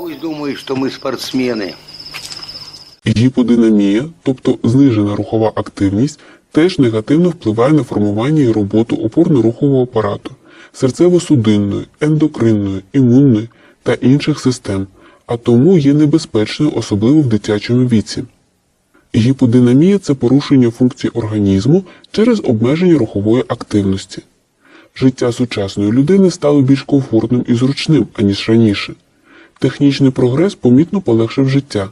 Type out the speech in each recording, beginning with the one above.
Пусть думают, что мы спортсмены. Гіподинамія, тобто знижена рухова активність, теж негативно впливає на формування і роботу опорно-рухового апарату, серцево-судинної, ендокринної, імунної та інших систем, а тому є небезпечною, особливо в дитячому віці. Гіподинамія це порушення функцій організму через обмеження рухової активності. Життя сучасної людини стало більш комфортним і зручним, аніж раніше. Технічний прогрес помітно полегшив життя.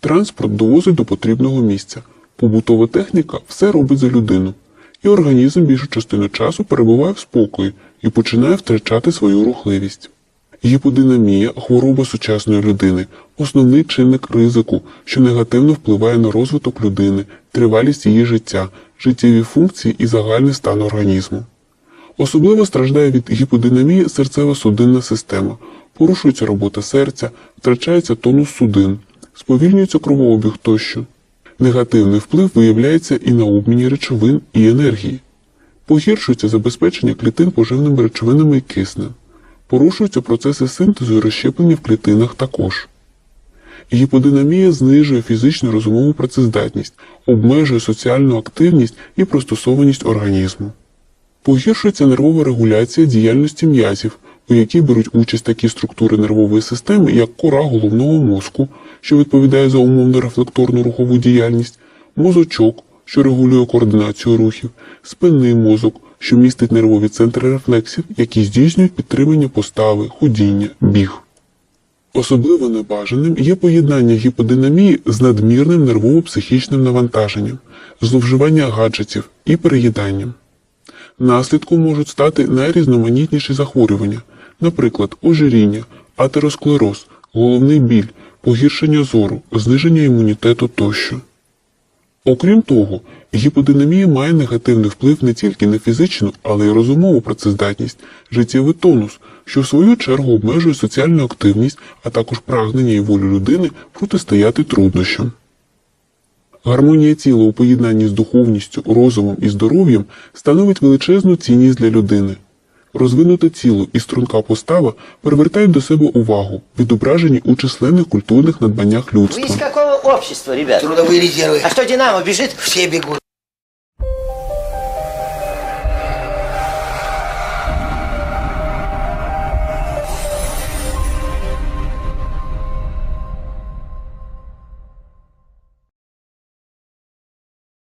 Транспорт довозить до потрібного місця. Побутова техніка все робить за людину. І організм більшу частину часу перебуває в спокої і починає втрачати свою рухливість. Гіподинамія, хвороба сучасної людини, основний чинник ризику, що негативно впливає на розвиток людини, тривалість її життя, життєві функції і загальний стан організму. Особливо страждає від гіподинамії серцево-судинна система, порушується робота серця, втрачається тонус судин, сповільнюється кровообіг тощо. Негативний вплив виявляється і на обміні речовин і енергії. Погіршується забезпечення клітин поживними речовинами і киснем. Порушуються процеси синтезу і розщеплення в клітинах також. Гіподинамія знижує фізичну розумову працездатність, обмежує соціальну активність і пристосованість організму. Погіршується нервова регуляція діяльності м'язів, у якій беруть участь такі структури нервової системи, як кора головного мозку, що відповідає за умовно рефлекторну рухову діяльність, мозочок, що регулює координацію рухів, спинний мозок, що містить нервові центри рефлексів, які здійснюють підтримання постави, ходіння, біг. Особливо небажаним є поєднання гіподинамії з надмірним нервово-психічним навантаженням, зловживання гаджетів і переїданням. Наслідком можуть стати найрізноманітніші захворювання, наприклад, ожиріння, атеросклероз, головний біль, погіршення зору, зниження імунітету тощо. Окрім того, гіподинамія має негативний вплив не тільки на фізичну, але й розумову працездатність, життєвий тонус, що в свою чергу обмежує соціальну активність, а також прагнення і волю людини протистояти труднощам. Гармонія тіла у поєднанні з духовністю, розумом і здоров'ям становить величезну цінність для людини. Розвинуте тіло і струнка постава привертають до себе увагу, відображені у численних культурних надбаннях Вы из людства. какого общества, ребят? Трудовые резервы. А что, Динамо бежит? Все бегут.